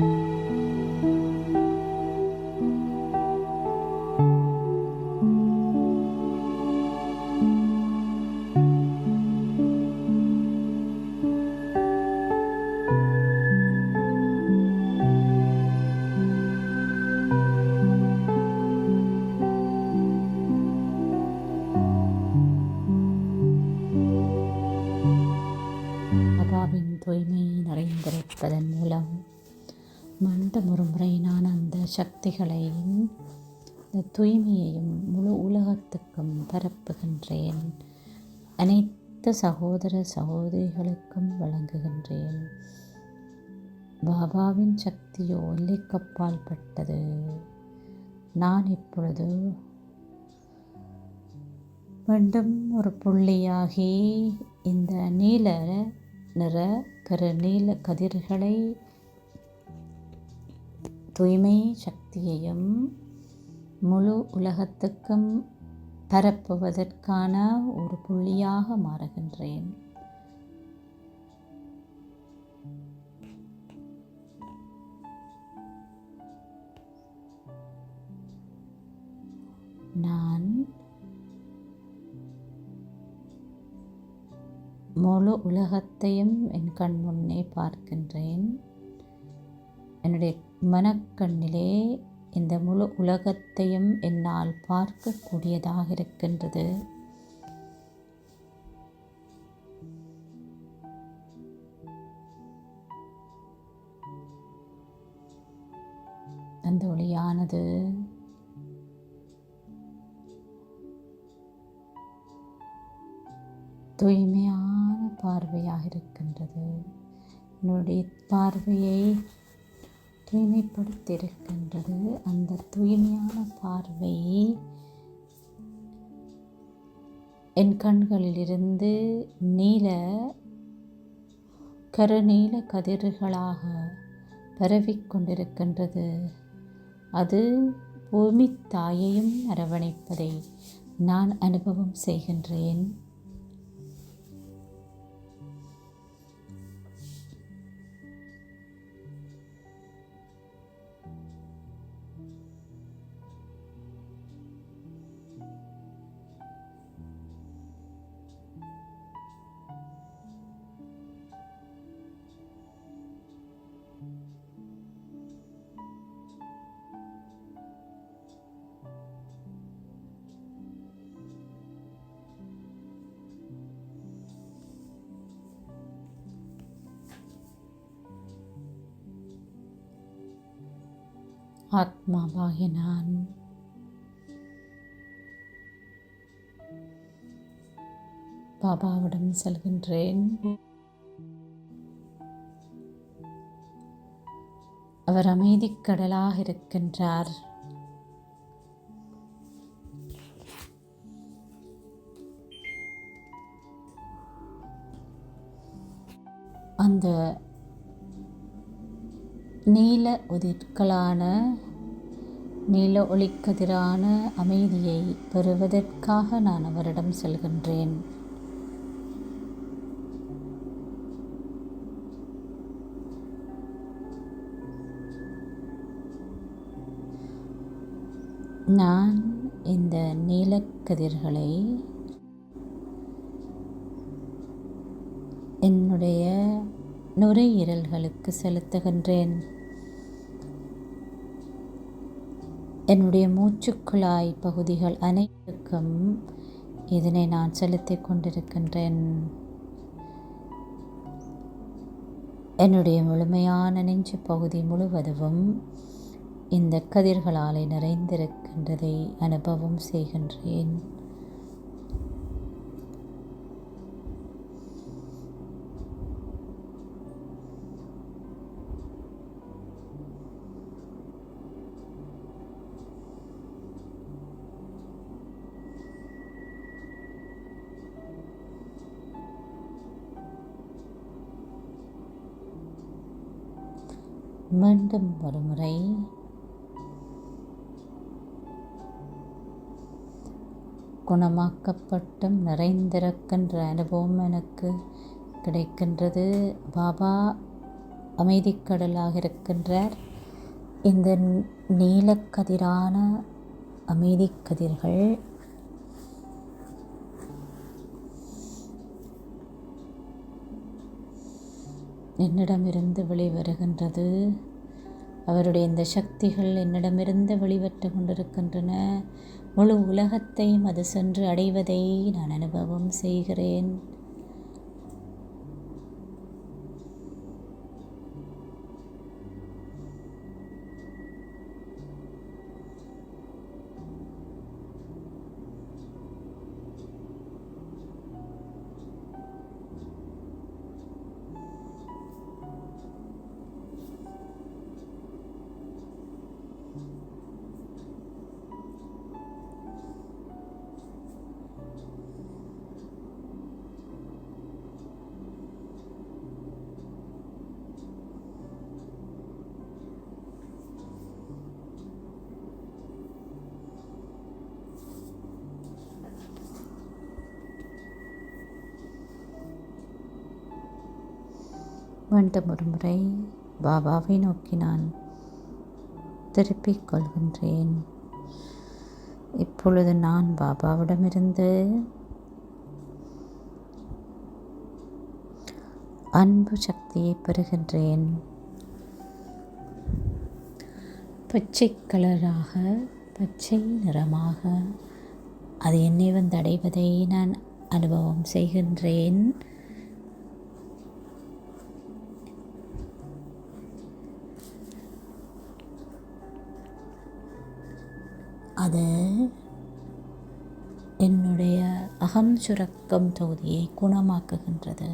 பாபாவின் சக்திகளையும் இந்த தூய்மையையும் முழு உலகத்துக்கும் பரப்புகின்றேன். அனைத்து சகோதர சகோதரிகளுக்கும் வழங்குகின்றேன். பாபாவின் சக்தியோ எல்லைக்கப்பால் பட்டது. நான் இப்பொழுது மீண்டும் ஒரு புள்ளியாகி இந்த நீல நிற கரு நீல கதிர்களை தூய்மை சக்தியையும் முழு உலகத்துக்கும் பரப்புவதற்கான ஒரு புள்ளியாக மாறுகின்றேன். நான் முழு உலகத்தையும் என் கண் முன்னே பார்க்கின்றேன். என்னுடைய மனக்கண்ணிலே இந்த முழு உலகத்தையும் என்னால் பார்க்கக்கூடியதாக இருக்கின்றது. அந்த ஒளியானது தூய்மையான பார்வையாக இருக்கின்றது. என்னுடைய பார்வையை தூய்மைப்படுத்தியிருக்கின்றது. அந்த தூய்மையான பார்வையை என் கண்களிலிருந்து நீல கருநீல கதிர்களாக பரவிக்கொண்டிருக்கின்றது அது பூமி தாயையும் அரவணைப்பதை நான் அனுபவம் செய்கின்றேன். ஆத்மாவாகிய நான் பாபாவிடம் செல்கின்றேன். அவர் அமைதிக் கடலாக இருக்கின்றார். அந்த நீல உதிர்களான நீல ஒளிக்கதிரான அமைதியை பெறுவதற்காக நான் அவரிடம் செல்கின்றேன். நான் இந்த நீலக்கதிர்களை என்னுடைய நுரையீரல்களுக்கு செலுத்துகின்றேன். என்னுடைய மூச்சுக்குழாய் பகுதிகள் அனைத்துக்கும் இதனை நான் செலுத்திக் கொண்டிருக்கின்றேன். என்னுடைய முழுமையான நெஞ்சு பகுதி முழுவதும் இந்த கதிர்களாலே நிறைந்திருக்கின்றதை அனுபவம் செய்கின்றேன். மீண்டும் ஒரு முறை குணமாக்கப்பட்டும் நிறைந்திருக்கின்ற அனுபவம் எனக்கு கிடைக்கின்றது. பாபா அமைதிக்கடலாக இருக்கின்றார். இந்த நீலக்கதிரான அமைதிக்கதிர்கள் என்னிடமிருந்து வெளிவருகின்றது. அவருடைய இந்த சக்திகள் என்னிடமிருந்து வெளிவற்று கொண்டிருக்கின்றன. முழு உலகத்தையும் அது சென்று அடைவதை நான் அனுபவம் செய்கிறேன். மீண்டும் ஒரு முறை பாபாவை நோக்கி நான் திருப்பிக் கொள்கின்றேன். இப்பொழுது நான் பாபாவிடமிருந்து அன்பு சக்தியை பெறுகின்றேன். பச்சை கலராக பச்சை நிறமாக அது என்னை வந்து அடைவதை நான் அனுபவம் செய்கின்றேன். அது என்னுடைய அகம் சுரக்கம் தொகுதியை குணமாக்குகின்றது.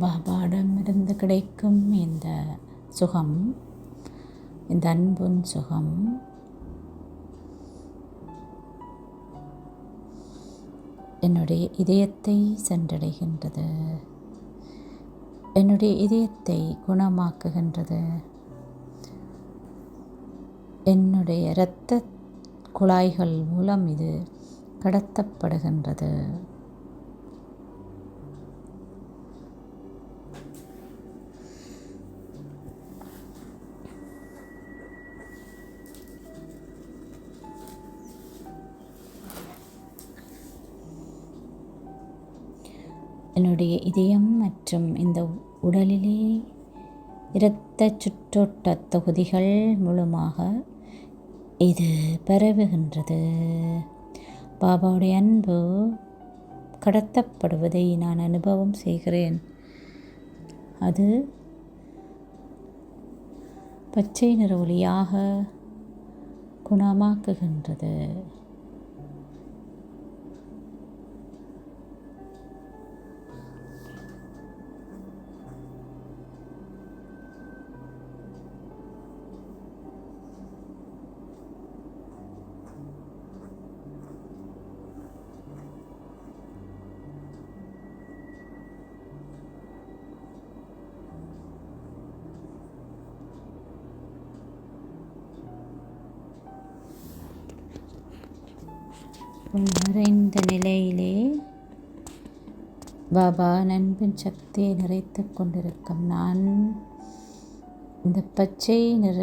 பாபாடமிருந்து கிடைக்கும் இந்த சுகம் இந்த அன்புன் சுகம் என்னுடைய இதயத்தை சென்றடைகின்றது. என்னுடைய இதயத்தை குணமாக்குகின்றது. என்னுடைய இரத்த குழாய்கள் மூலம் இது கடத்தப்படுகின்றது. என்னுடைய இதயம் மற்றும் இந்த உடலிலே இரத்த சுற்றோட்ட தொகுதிகள் மூலமாக இது பரவுகின்றது. பாபாவுடைய அன்பு கடத்தப்படுவதை நான் அனுபவம் செய்கிறேன். அது பச்சை நிற ஒளியாக குணமாக்குகின்றது. நிறைந்த நிலையிலே பாபா நண்பின் சக்தியை நிறைத்து கொண்டிருக்கும் நான் இந்த பச்சை நிற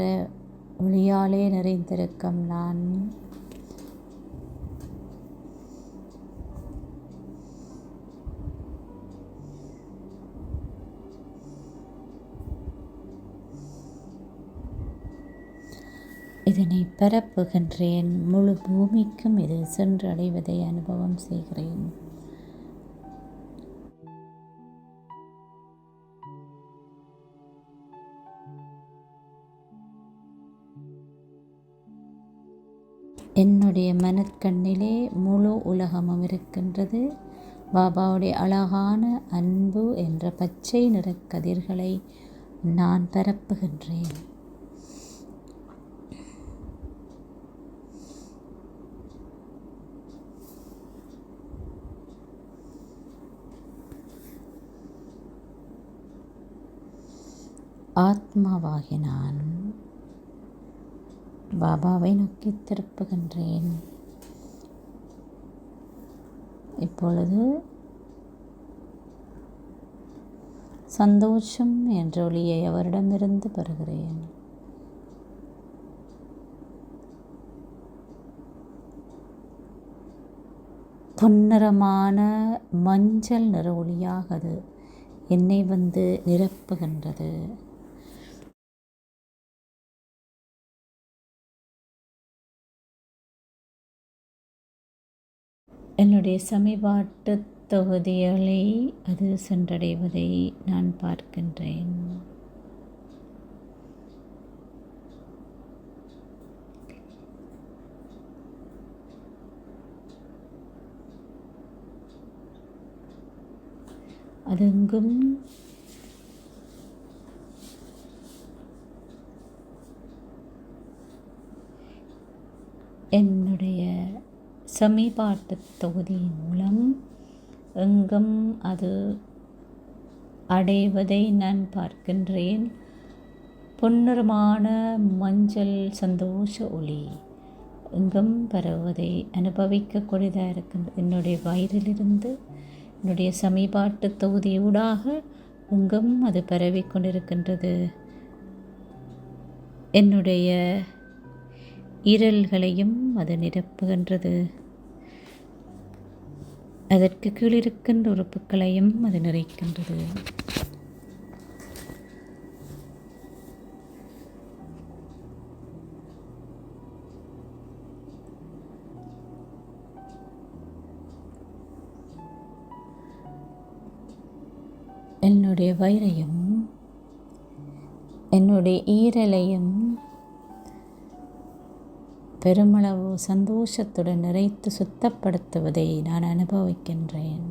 ஒளியாலே நிறைந்திருக்கும் நான் இதனை பரப்புகின்றேன் முழு பூமிக்கும் இது சென்றடைவதை அனுபவம் செய்கிறேன். என்னுடைய மனக்கண்ணிலே முழு உலகமும் இருக்கின்றது. பாபாவுடைய அழகான அன்பு என்ற பச்சை நிறக் கதிர்களை நான் பரப்புகின்றேன் ஆத்மாவாகி நான் பாபாவை நோக்கி திருப்புகின்றேன். இப்பொழுது சந்தோஷம் என்ற ஒளியை அவரிடமிருந்து பெறுகிறேன். பொன்னிறமான மஞ்சள் நிற ஒளியாக அது என்னை வந்து நிரப்புகின்றது. என்னுடைய சமீபாட்டு தொகுதிகளை அது சென்றடைவதை நான் பார்க்கின்றேன். அதெங்கும் என்னுடைய சமீபாட்டு தொகுதியின் மூலம் எங்கும் அது அடைவதை நான் பார்க்கின்றேன். பொன்னிறமான மஞ்சள் சந்தோஷ ஒளி எங்கும் பரவுவதை அனுபவிக்கக்கூடியதாக இருக்கின்றது என்னுடைய வயிறிலிருந்து என்னுடைய சமீபாட்டு தொகுதியூடாக எங்கும் அது பரவி கொண்டிருக்கின்றது. என்னுடைய ஈரல்களையும் அது நிரப்புகின்றது. அதற்கு கீழிருக்கின்ற உறுப்புகளையும் அது நிறைக்கின்றது. என்னுடைய வயிறையும் என்னுடைய ஈரலையும் பெருமளவு சந்தோஷத்துடன் நிறைத்து சுத்தப்படுத்துவதை நான் அனுபவிக்கின்றேன்.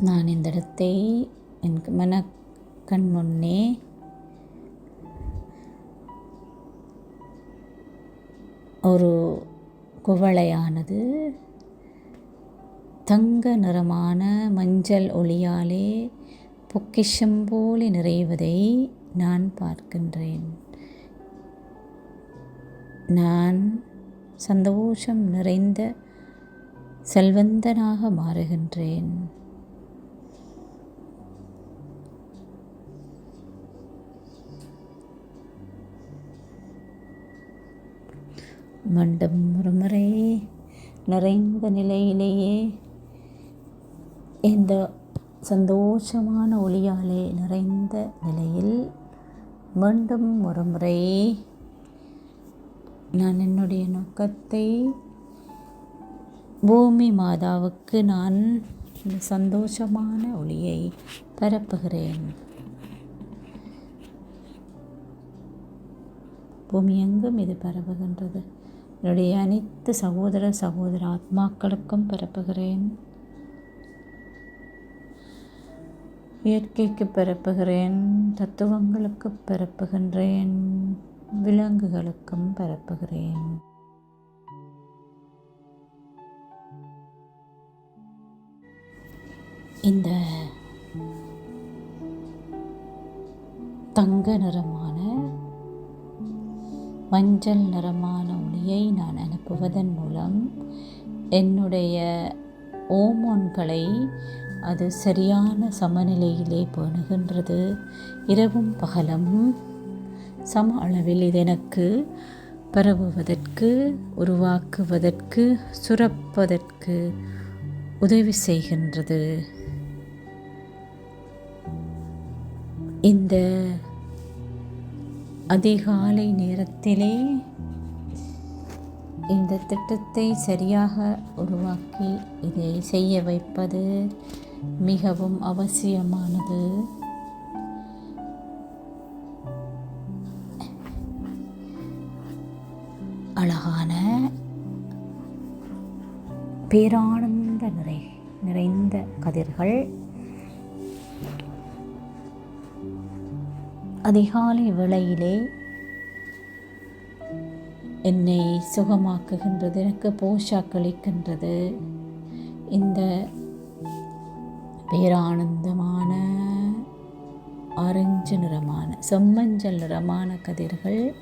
நான் இந்த இடத்தை என் மன கண் முன்னே ஒரு குவளையானது. தங்க நிறமான மஞ்சள் ஒளியாலே பொக்கிஷம் போல நிறைவதை நான் பார்க்கின்றேன். நான் சந்தோஷம் நிறைந்த செல்வந்தனாக மாறுகின்றேன். மண்டம் முறமுறை நிறைந்த நிலையிலேயே இந்த சந்தோஷமான ஒளியாலே நிறைந்த நிலையில் மீண்டும் ஒருமுறை நான் என்னுடைய நோக்கத்தை பூமி மாதாவுக்கு நான் இந்த சந்தோஷமான ஒளியை பரப்புகிறேன். பூமி எங்கும் இது பரவுகின்றது. என்னுடைய அனைத்து சகோதர சகோதர ஆத்மாக்களுக்கும் பரப்புகிறேன் இயற்கைக்கு பரப்புகிறேன் தத்துவங்களுக்கு பரப்புகின்றேன் விலங்குகளுக்கும் பரப்புகிறேன் இந்த தங்க நிறமான மஞ்சள் நிறமான ஒளியை நான் அனுப்புவதன் மூலம் என்னுடைய ஓமோன்களை அது சரியான சமநிலையிலே பேணுகின்றது. இரவும் பகலும் சம அளவில் இது எனக்கு பரவுவதற்கு உருவாக்குவதற்கு சுரப்பதற்கு உதவி செய்கின்றது. இந்த அதிகாலை நேரத்திலே இந்த திட்டத்தை சரியாக உருவாக்கி இதை செய்ய வைப்பது மிகவும் அவசியமானது. அழகான பேரானந்த நிறை நிறைந்த கதிர்கள் அதிகாலை வேளையிலே என்னை சுகமாக்குகின்றது எனக்கு போஷாக்களிக்கின்றது இந்த பேரானந்தமான ஆரஞ்சு நிறமான செம்மஞ்சள் நிறமான கதிர்கள்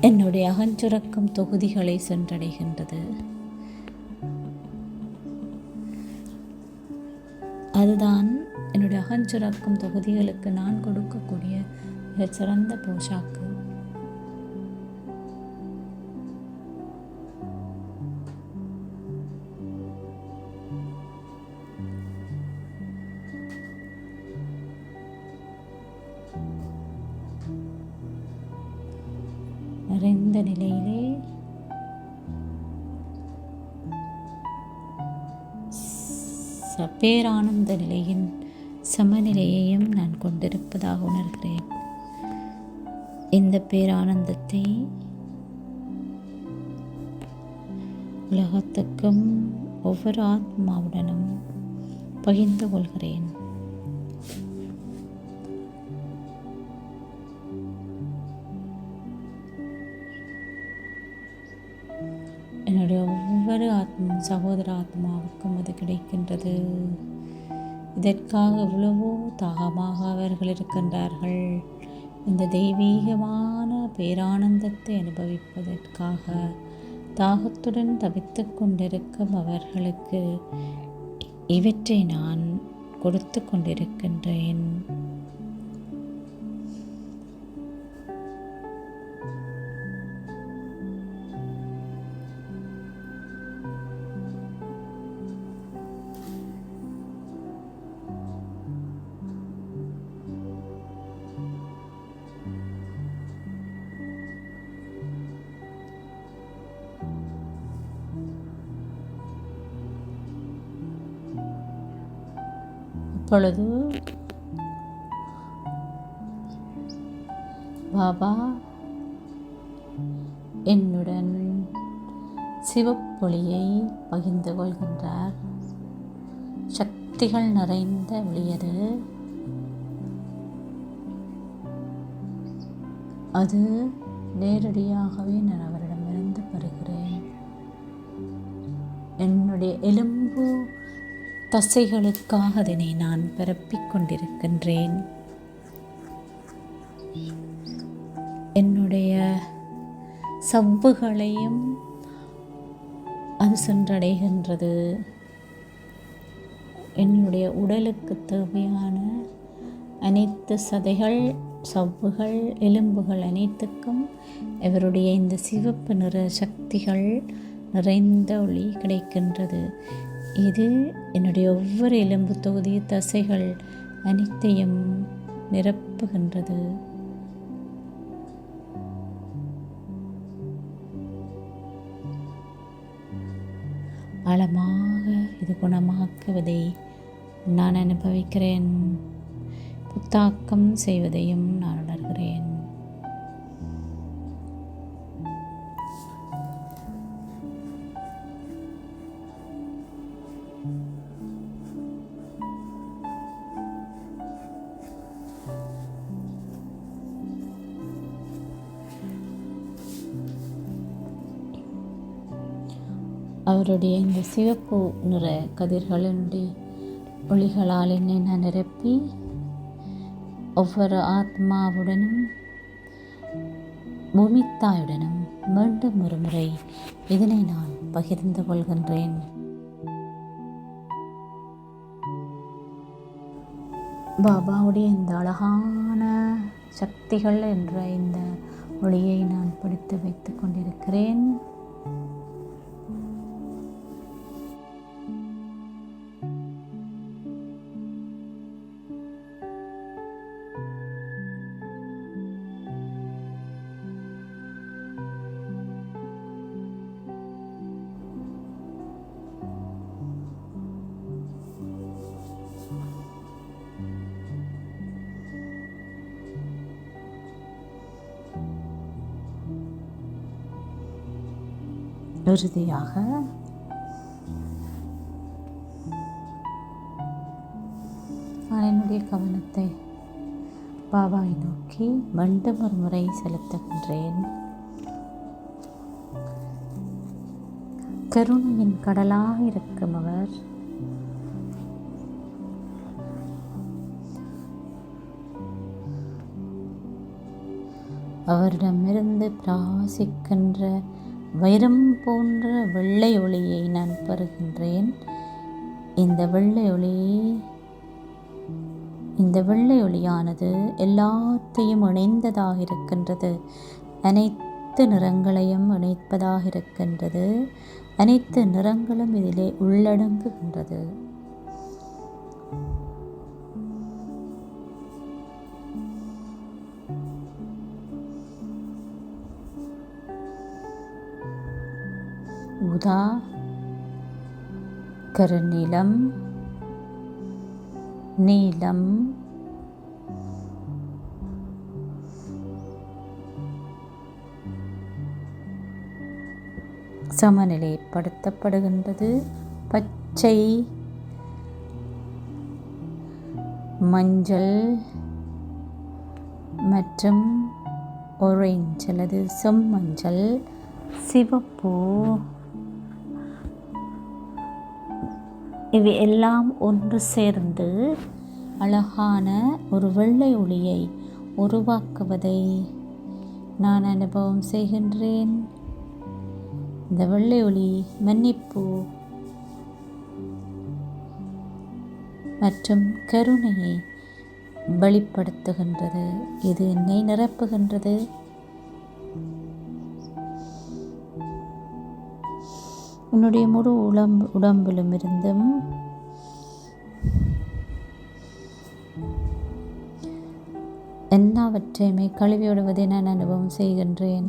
என்னுடைய அகஞ்சுரக்கும் தொகுதிகளை சென்றடைகின்றது. அதுதான் என்னுடைய அகஞ்சுரக்கும் தொகுதிகளுக்கு நான் கொடுக்கக்கூடிய மிகச்சிறந்த போஷாக்கு. பேரானந்த நிலையின் சமநிலையையும் நான் கொண்டிருப்பதாக உணர்கிறேன். இந்த பேரானந்தத்தை உலகத்துக்கும் ஒவ்வொரு ஆத்மாவுடனும் பகிர்ந்து கொள்கிறேன். ஒவ்வொரு ஆத்மா சகோதர ஆத்மாவுக்கும் அது கிடைக்கின்றது. இதற்காக எவ்வளவோ தாகமாக அவர்கள் இருக்கின்றார்கள். இந்த தெய்வீகமான பேரானந்தத்தை அனுபவிப்பதற்காக தாகத்துடன் தவித்துக் கொண்டிருக்கும் அவர்களுக்கு இவற்றை நான் கொடுத்து கொண்டிருக்கின்றேன். அப்பொழுது பாபா என்னுடன் சிவப்பொளியை பகிர்ந்து கொள்கின்றார். சக்திகள் நிறைந்த ஒளியது அது நேரடியாகவே நான் அவரிடமிருந்து பெறுகிறேன். என்னுடைய எலும்பு தசைகளுக்காக அதனை நான் பரப்பிக் கொண்டிருக்கின்றேன் என்னுடைய சவ்வுகளையும் அது சென்றடைகின்றது. என்னுடைய உடலுக்கு தேவையான அனைத்து சதைகள் சவ்வுகள் எலும்புகள் அனைத்துக்கும் இவருடைய இந்த சிவப்பு நிற சக்திகள் நிறைந்த ஒளி கிடைக்கின்றது. இது என்னுடைய ஒவ்வொரு எலும்பு தொகுதி தசைகள் அனைத்தையும் நிரப்புகின்றது. ஆழமாக இது குணமாக்குவதை நான் அனுபவிக்கிறேன். புத்தாக்கம் செய்வதையும் நான் உணர்கிறேன். அவருடைய இந்த சிவப்பு நிற கதிர்களினுடைய ஒளிகளால் என்னை நான் நிரப்பி ஒவ்வொரு ஆத்மாவுடனும் பூமித்தாயுடனும் மீண்டும் ஒரு முறை இதனை நான் பகிர்ந்து கொள்கின்றேன். பாபாவுடைய இந்த அழகான சக்திகள் என்ற இந்த ஒளியை நான் படித்து வைத்துக் கொண்டிருக்கிறேன். இறுதியாக நான் என்னுடைய கவனத்தை பாபாவை நோக்கி மீண்டும் ஒரு முறை செலுத்துகின்றேன். கருணையின் கடலாக இருக்கும் அவர் அவரிடமிருந்து பிராசிக்கின்ற வைரம் போன்ற வெள்ளை ஒளியை நான் பெறுகின்றேன் இந்த வெள்ளை ஒளி இந்த வெள்ளை ஒளியானது எல்லாத்தையும் இணைந்ததாக இருக்கின்றது. அனைத்து நிறங்களையும் இணைப்பதாக இருக்கின்றது. அனைத்து நிறங்களும் இதிலே உள்ளடங்குகின்றது. உதா கருநீலம் நீலம் சமநிலைப்படுத்தப்படுகின்றது. பச்சை மஞ்சள் மற்றும் ஒரேஞ்ச் அல்லது செம்மஞ்சள் சிவப்பு. இவை எல்லாம் ஒன்று சேர்ந்து அழகான ஒரு வெள்ளை ஒளியை உருவாக்குவதை நான் அனுபவம் செய்கின்றேன். இந்த வெள்ளை ஒளி மன்னிப்பு மற்றும் கருணையை வெளிப்படுத்துகின்றது. இது என்னை நிரப்புகின்றது. உன்னுடைய முழு உடம்பு உடம்பிலும் இருந்தும் எல்லாவற்றையுமே கழுவி விடுவதை நான் அனுபவம் செய்கின்றேன்.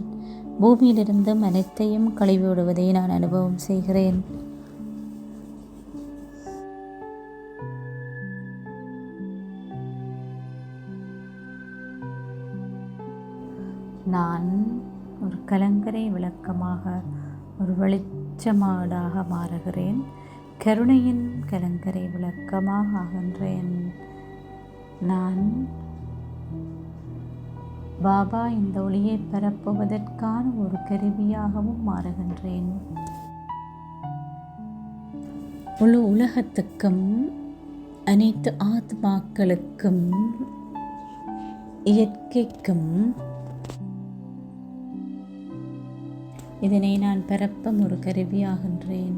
பூமியிலிருந்தும் அனைத்தையும் கழுவி விடுவதை நான் அனுபவம் செய்கிறேன். நான் ஒரு கலங்கரை விளக்கமாக ஒரு அச்சமாடாக மாறுகிறேன். கருணையின் கலங்கரை விளக்கமாக ஆகின்றேன் நான் பாபா இந்த ஒளியை பரப்புவதற்கான ஒரு கருவியாகவும் மாறுகின்றேன். முழு உலகத்துக்கும் அனைத்து ஆத்மாக்களுக்கும் இயற்கைக்கும் இதனை நான் பிறப்ப ஒரு கருவியாகின்றேன்